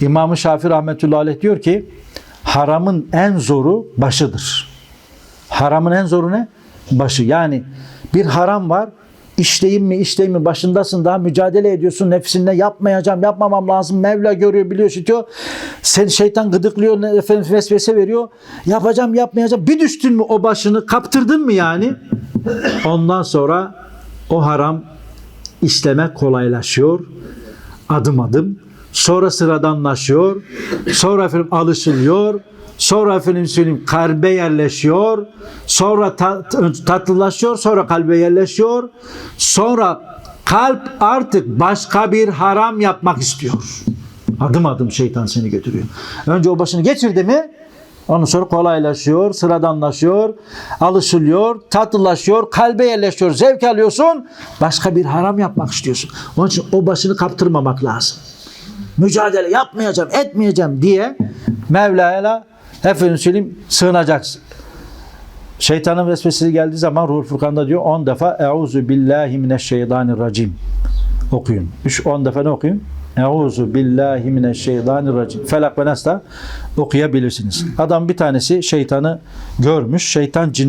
İmam-ı Şafii rahmetullahi aleyh diyor ki haramın en zoru başıdır. Haramın en zoru ne? Başı. Yani bir haram var. İşleyeyim mi işleyeyim mi başındasın daha mücadele ediyorsun nefsinle yapmayacağım yapmamam lazım Mevla görüyor biliyor işitiyor sen şeytan gıdıklıyor efendim vesvese veriyor yapacağım yapmayacağım bir düştün mü o başını kaptırdın mı yani ondan sonra o haram işleme kolaylaşıyor adım adım. Sonra sıradanlaşıyor. Sonra efendim alışılıyor. Sonra efendim söyleyeyim kalbe yerleşiyor. Sonra ta- tatlılaşıyor. Sonra kalbe yerleşiyor. Sonra kalp artık başka bir haram yapmak istiyor. Adım adım şeytan seni götürüyor. Önce o başını geçirdi mi Ondan sonra kolaylaşıyor, sıradanlaşıyor, alışılıyor, tatlılaşıyor, kalbe yerleşiyor, zevk alıyorsun. Başka bir haram yapmak istiyorsun. Onun için o başını kaptırmamak lazım. Mücadele yapmayacağım, etmeyeceğim diye Mevla'ya efendim söyleyeyim sığınacaksın. Şeytanın vesvesesi geldiği zaman Ruhul Furkan'da diyor 10 defa Euzu billahi mineşşeytanirracim okuyun. 3 10 defa ne okuyun? Euzu billahi mineşşeytanirracim. Felak ve Nas da okuyabilirsiniz. Adam bir tanesi şeytanı görmüş. Şeytan cin